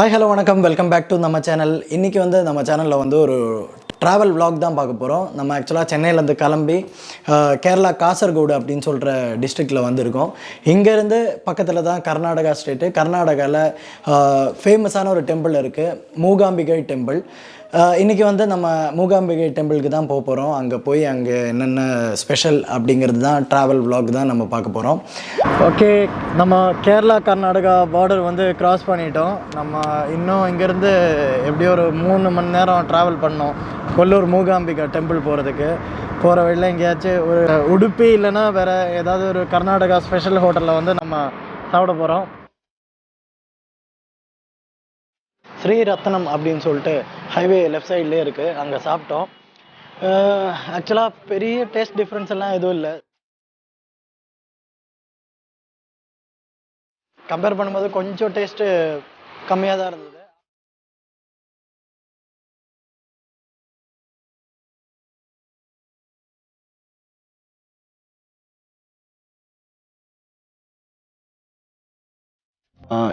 Hi hello வணக்கம். Welcome back to நம்ம channel இன்றைக்கி வந்து நம்ம சேனலில் வந்து ஒரு ட்ராவல் vlog தான் பார்க்க போகிறோம் நம்ம ஆக்சுவலாக சென்னையிலேருந்து கிளம்பி கேரளா காசர்கோடு அப்படின்னு சொல்கிற டிஸ்ட்ரிக்டில் வந்திருக்கோம். இங்கேருந்து பக்கத்தில் தான் கர்நாடகா ஸ்டேட்டு கர்நாடகாவில் ஃபேமஸான ஒரு டெம்பிள் இருக்குது மூகாம்பிகை டெம்பிள் இன்றைக்கி வந்து நம்ம மூகாம்பிகை டெம்பிளுக்கு தான் போக போகிறோம் அங்கே போய் அங்கே என்னென்ன ஸ்பெஷல் அப்படிங்கிறது தான் ட்ராவல் விலாக் தான் நம்ம பார்க்க போகிறோம் ஓகே நம்ம கேரளா கர்நாடகா பார்டர் வந்து க்ராஸ் பண்ணிட்டோம். நம்ம இன்னும் இங்கேருந்து எப்படியும் ஒரு மூணு மணி நேரம் ட்ராவல் பண்ணோம். கொல்லூர் மூகாம்பிகா டெம்பிள் போகிறதுக்கு போகிற வழியில் எங்கேயாச்சும் ஒரு உடுப்பி இல்லைன்னா வேறு ஏதாவது ஒரு கர்நாடகா ஸ்பெஷல் ஹோட்டலில் வந்து நம்ம சாப்பிட போகிறோம் ஸ்ரீரத்னம் அப்படின்னு சொல்லிட்டு ஹைவே லெஃப்ட் சைட்லேயே இருக்குது அங்கே சாப்பிட்டோம். ஆக்சுவலாக பெரிய டேஸ்ட் டிஃப்ரென்ஸ் எல்லாம் எதுவும் இல்லை. கம்பேர் பண்ணும்போது கொஞ்சம் டேஸ்ட்டு கம்மியாக தான் இருந்தது.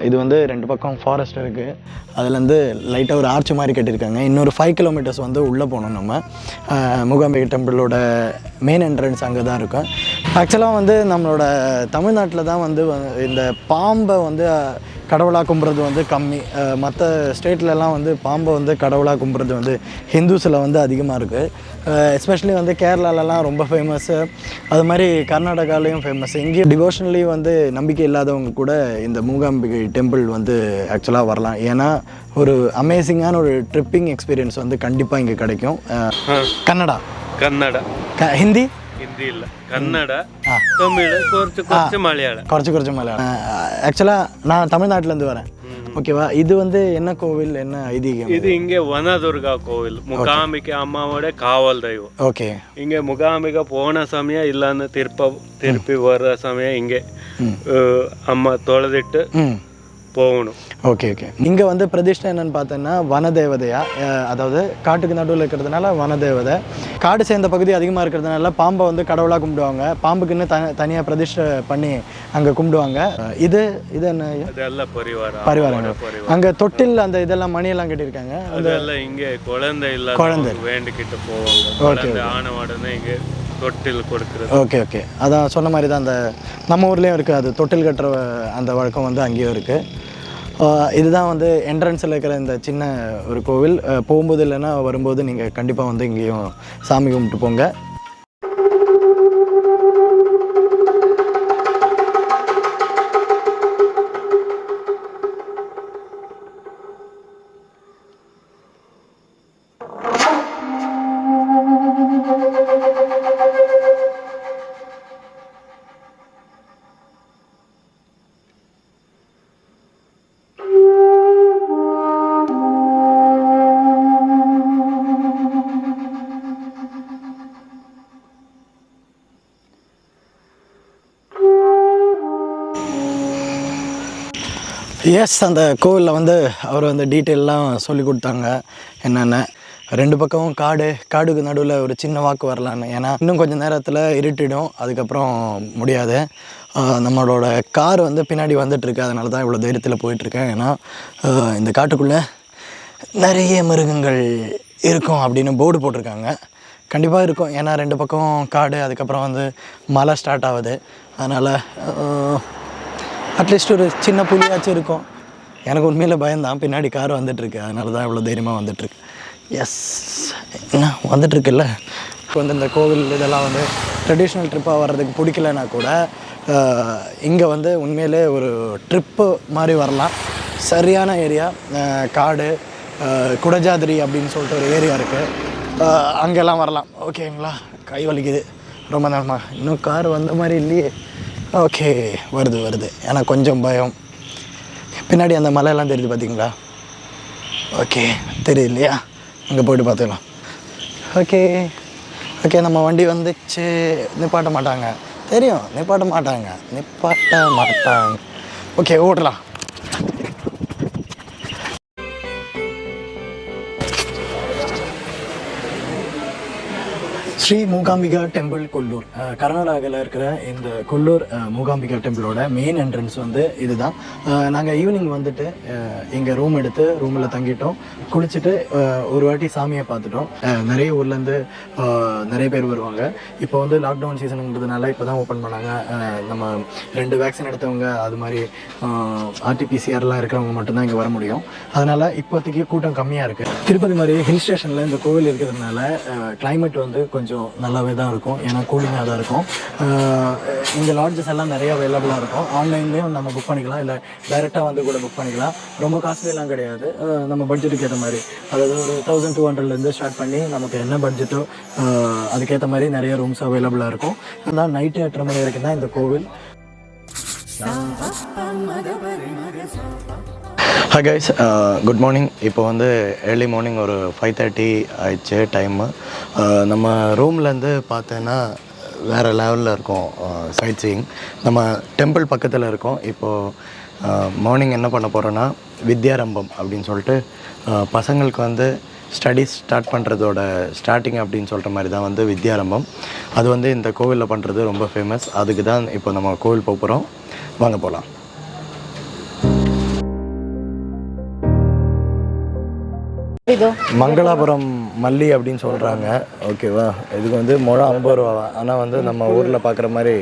இது வந்து ரெண்டு பக்கம் ஃபாரஸ்ட் இருக்குது அதுலேருந்து லைட்டாக ஒரு ஆர்ச் மாதிரி கட்டியிருக்காங்க. இன்னொரு ஃபைவ் கிலோமீட்டர்ஸ் வந்து உள்ளே போகணும் நம்ம. மூகாம்பிகை டெம்பிளோட மெயின் என்ட்ரன்ஸ் அங்கே தான் இருக்கும். ஆக்சுவலாக வந்து நம்மளோட தமிழ்நாட்டில் தான் வந்து இந்த பாம்பை வந்து கடவுளாக கும்பிட்றது வந்து கம்மி. மற்ற ஸ்டேட்லலாம் வந்து பாம்பை வந்து கடவுளாக கும்பிட்றது வந்து ஹிந்துஸில் வந்து அதிகமாக இருக்குது எஸ்பெஷலி வந்து கேரளாலலாம் ரொம்ப ஃபேமஸ்ஸு அது மாதிரி கர்நாடகாலையும் ஃபேமஸ் இங்கேயும் டிவோஷனலி வந்து நம்பிக்கை இல்லாதவங்க கூட இந்த மூகாம்பிகை டெம்பிள் வந்து ஆக்சுவலாக வரலாம். ஏன்னா ஒரு அமேசிங்கான ஒரு ட்ரிப்பிங் எக்ஸ்பீரியன்ஸ் வந்து கண்டிப்பாக இங்கே கிடைக்கும். கன்னடா. கன்னடா. ஹிந்தி? ಹಿಂದಿ ಇಲ್ಲ ಕನ್ನಡ ತಮಿಳು ಕೊರ್ಚು ಕೊರ್ಚು ಮಲಯಾಳ குறைச்சி குறைச்சி மலையாளம் ஆக்சுவலாக நான் தமிழ்நாட்டிலேருந்து வரேன் ஓகேவா இது வந்து என்ன கோவில் என்ன ஐதீகம் ಇದು ಹಿಂಗೆ ವನದುರ್ಗ ಕೋವಿಲ್ ಮುಖಾಂಬಿಕೆ ಅಮ್ಮವಡೆ ಕಾವಲ್ ದೈವ ஓகே ಹಿಂಗೆ ಮುಖಾಂಬಿಕೆ ಪೋಣ ಸಮಯ ಇಲ್ಲಾಂದ್ರೆ ತಿರ್ಪ ತಿರುಪಿ ಬರೋ ಸಮಯ ಹಿಂಗೆ ಆ, ಅಮ್ಮ ತೊಳೆದಿಟ್ಟು ம் போகணும். Okay okay. இங்கே வந்து பிரதிஷ்டை என்னன்னு பார்த்தோன்னா வனதேவதையா? அதாவது காட்டுக்கு நடுவில் இருக்கிறதுனால வனதேவதை. காடு சேர்ந்த பகுதி அதிகமாக இருக்கிறதுனால பாம்பை வந்து கடவுளாக கும்பிடுவாங்க. பாம்புக்குன்னு த தனியாக பிரதிஷ்டை பண்ணி அங்கே கும்பிடுவாங்க. இது இது என்ன பரிவாரம். பரிவாரம். அங்கே தொட்டில் அந்த இதெல்லாம் மணியெல்லாம் கட்டியிருக்காங்க. அதெல்லாம் இங்கே குழந்தை இல்லை குழந்தை. வேண்டிக்கிட்டு போவாங்க. குழந்தை ஆனவாடுன்னு இங்கே தொட்டில் கொடுக்குறது. Okay okay. அதான் சொன்ன மாதிரி தான் அந்த நம்ம ஊர்லேயும் இருக்குது அது தொட்டில் கட்டுற அந்த வழக்கம் வந்து அங்கேயும் இருக்குது இதுதான் வந்து என்ட்ரன்ஸில் இருக்கிற இந்த சின்ன ஒரு கோவில். போகும்போது இல்லைன்னா வரும்போது நீங்கள் கண்டிப்பாக வந்து இங்கேயும் சாமி கும்பிட்டு போங்க. எஸ் அந்த கோவிலில் வந்து அவர் வந்து டீட்டெயிலெலாம் சொல்லி கொடுத்தாங்க. என்னென்ன? ரெண்டு பக்கமும் காடு காடுக்கு நடுவில் ஒரு சின்ன வாக்கு வரலான்னு. ஏன்னா இன்னும் கொஞ்சம் நேரத்தில் இருட்டிடும் அதுக்கப்புறம் முடியாது. நம்மளோட கார் வந்து பின்னாடி வந்துட்டுருக்கு அதனால தான் இவ்வளோ தைரியத்தில் போயிட்டுருக்கேன். ஏன்னா இந்த காட்டுக்குள்ளே நிறைய மிருகங்கள் இருக்கும் அப்படின்னு போர்டு போட்டிருக்காங்க. கண்டிப்பாக இருக்கும். ஏன்னா ரெண்டு பக்கம் காடு அதுக்கப்புறம் வந்து மழை ஸ்டார்ட் ஆகுது. அதனால் அட்லீஸ்ட் ஒரு சின்ன புள்ளியாச்சும் இருக்கும். எனக்கு உண்மையில் பயந்தான் பின்னாடி கார் வந்துட்டுருக்கு. அதனால தான் இவ்வளோ தைரியமாக வந்துட்டுருக்கு. எஸ் என்ன? வந்துட்டுருக்குல்ல? இப்போ வந்து இந்த கோவில் இதெல்லாம் வந்து ட்ரெடிஷ்னல் ட்ரிப்பாக வர்றதுக்கு பிடிக்கலனா கூட இங்கே வந்து உண்மையிலே ஒரு ட்ரிப்பு மாதிரி வரலாம். சரியான ஏரியா காடு குடஜாதிரி அப்படின்னு சொல்லிட்டு ஒரு ஏரியா இருக்குது அங்கெல்லாம் வரலாம். ஓகேங்களா கை வலிக்குது. ரொம்ப நேரமாக இன்னும் கார் வந்த மாதிரி இல்லையே. ஓகே வருது வருது. ஏன்னா கொஞ்சம் பயம். பின்னாடி அந்த மலையெல்லாம் தெரியுது பார்த்தீங்களா ஓகே தெரியலையா? அங்கே போயிட்டு பார்த்துக்கலாம். ஓகே ஓகே நம்ம வண்டி வந்துச்சு. நிப்பாட்ட மாட்டாங்க. தெரியும் நிப்பாட்ட மாட்டாங்க. நிப்பாட்ட மாட்டாங்க. ஓகே ஓட்டலாம் ஸ்ரீ மூகாம்பிகா டெம்பிள் கொல்லூர். கர்நாடகாவில் இருக்கிற இந்த கொல்லூர் மூகாம்பிகா டெம்பிளோட மெயின் என்ட்ரன்ஸ் வந்து இதுதான். நாங்கள் ஈவினிங் வந்துட்டு இங்கே ரூம் எடுத்து ரூமில் தங்கிட்டோம். குளிச்சுட்டு ஒரு வாட்டி சாமியை பார்த்துட்டோம். நிறைய ஊர்லேருந்து நிறைய பேர் வருவாங்க. இப்போ வந்து லாக்டவுன் சீசனுங்கிறதுனால இப்போ தான் ஓப்பன் பண்ணாங்க. நம்ம ரெண்டு வேக்சின் எடுத்தவங்க அது மாதிரி ஆர்டிபிசிஆர்லாம் இருக்கிறவங்க மட்டும்தான் இங்கே வர முடியும். அதனால் இப்போதைக்கு கூட்டம் கம்மியாக இருக்குது திருப்பதி மாதிரி ஹில் ஸ்டேஷனில் இந்த கோவில் இருக்கிறதுனால கிளைமேட் வந்து கொஞ்சம் நல்லாவே தான் இருக்கும். ஏன்னா கூலிங்காக தான் இருக்கும். இந்த இங்கே லாட்ஜஸ் எல்லாம் நிறைய அவைலபிளாக இருக்கும். ஆன்லைன்லேயும் நம்ம புக் பண்ணிக்கலாம். இல்லை டைரெக்டாக வந்து கூட புக் பண்ணிக்கலாம். ரொம்ப காஸ்ட்லியெல்லாம் கிடையாது. நம்ம பட்ஜெட்டுக்கு ஏற்ற மாதிரி. அதாவது ஒரு தௌசண்ட் டூ ஹண்ட்ரட்லேருந்து ஸ்டார்ட் பண்ணி நமக்கு என்ன பட்ஜெட்டோ அதுக்கேற்ற மாதிரி நிறைய ரூம்ஸ் அவைலபிளாக இருக்கும். ஆனால் நைட்டு எட்டரை மணி வரைக்கும் தான் இந்த கோவில். ஹாய் கைஸ் குட் மார்னிங் இப்போ வந்து ஏர்லி மார்னிங் ஒரு ஃபைவ் தேர்ட்டி ஆயிடுச்சு டைமு uh, நம்ம ரூம்லேருந்து பார்த்தேன்னா வேறு லெவலில் இருக்கும் uh, சைட் சீயிங் நம்ம டெம்பிள் பக்கத்தில் இருக்கோம். இப்போது மார்னிங் uh, என்ன பண்ண போகிறோன்னா வித்யாரம்பம் அப்படின்னு சொல்லிட்டு பசங்களுக்கு வந்து ஸ்டடீஸ் ஸ்டார்ட் பண்ணுறதோட ஸ்டார்டிங் அப்படின்னு சொல்கிற மாதிரி தான் வந்து வித்யாரம்பம். அது வந்து இந்த கோவிலில் பண்ணுறது ரொம்ப ஃபேமஸ் அதுக்கு தான் இப்போ நம்ம கோவில் போக போகிறோம் வாங்க போகலாம் இது. மங்களாபுரம் மல்லி அப்படின்னு சொல்கிறாங்க ஓகேவா? இதுக்கு வந்து முழம் ஐம்பது ரூபா ஆனால் வந்து நம்ம ஊரில் பார்க்குற மாதிரி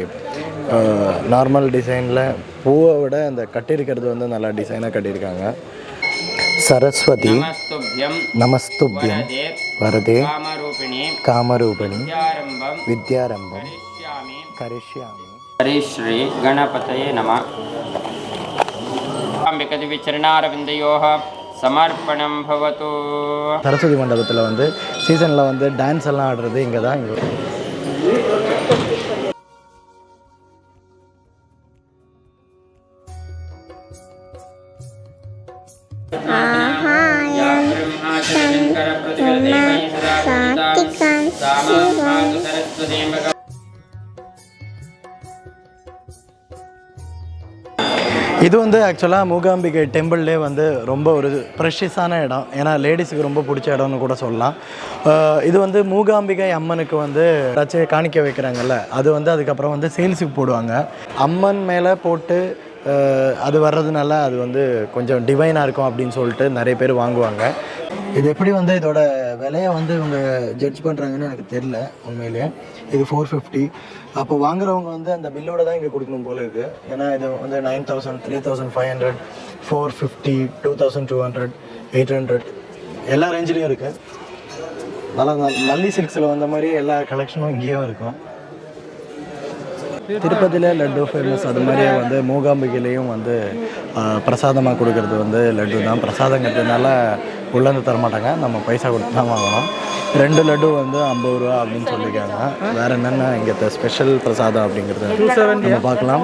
நார்மல் டிசைனில் பூவை விட அந்த கட்டியிருக்கிறது வந்து நல்லா டிசைனாக கட்டியிருக்காங்க. சரஸ்வதி நமஸ்துபியம் வரதே காமரூபிணி வித்யாரம்பம் கரிஷ்யாமி ஹரிஸ்ரீ கணபதயே நம. அம்பிகதி விச்சரணாரவிந்தையோக சமர்ப்பணம் பவத்து சரஸ்வதி மண்டபத்தில் வந்து சீசனில் வந்து டான்ஸ் எல்லாம் ஆடுறது இங்கே. தான் இங்கே சரஸ்வதி இது வந்து ஆக்சுவலாக மூகாம்பிகை டெம்பிள்லே வந்து ரொம்ப ஒரு ப்ரெஷியஸான இடம். ஏன்னா லேடிஸுக்கு ரொம்ப பிடிச்ச இடம்னு கூட சொல்லலாம். இது வந்து மூகாம்பிகை அம்மனுக்கு வந்து ஏதாச்சும் காணிக்க வைக்கிறாங்கல்ல அது வந்து அதுக்கப்புறம் வந்து சேல்ஸுக்கு போடுவாங்க. அம்மன் மேலே போட்டு அது வர்றதுனால அது வந்து கொஞ்சம் டிவைனாக இருக்கும் அப்படின்னு சொல்லிட்டு நிறைய பேர் வாங்குவாங்க. இது எப்படி வந்து இதோட விலையை வந்து இவங்க ஜட்ஜ் பண்ணுறாங்கன்னு எனக்கு தெரில உண்மையிலேயே இது ஃபோர் ஃபிஃப்டி அப்போ வாங்குறவங்க வந்து அந்த பில்லோட தான் இங்கே கொடுக்கணும் போல இருக்குது ஏன்னா இது வந்து nine thousand three thousand five hundred four fifty two thousand two hundred eight hundred எல்லா ரேஞ்சிலையும் இருக்குது நல்லா நல்லி சில்க்ஸில் வந்த மாதிரி எல்லா கலெக்ஷனும் இங்கேயும் இருக்கும். திருப்பதியில் லட்டு ஃபேமஸ் அது மாதிரியே வந்து மூகாம்பிகையிலையும் வந்து பிரசாதமாக கொடுக்கறது வந்து லட்டு தான் பிரசாதங்கிறதுனால உள்ளேருந்து தரமாட்டாங்க. நம்ம பைசா கொடுத்து தான் வாங்கணும். ரெண்டு லட்டு வந்து ஐம்பது ரூபா அப்படின்னு சொல்லியிருக்காங்க. வேற என்னென்ன இங்கே ஸ்பெஷல் பிரசாதம் அப்படிங்கிறது நம்ம பார்க்கலாம்.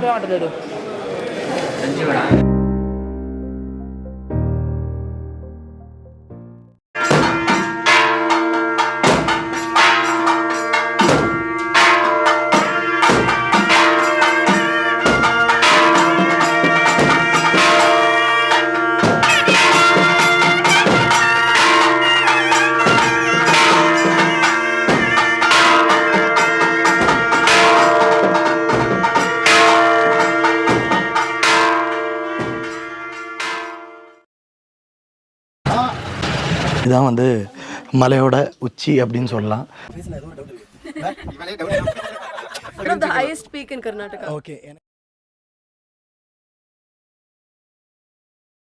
இதான் வந்து மலையோட உச்சி அப்படின்னு சொல்லலாம் One of the highest peak in Karnataka. Okay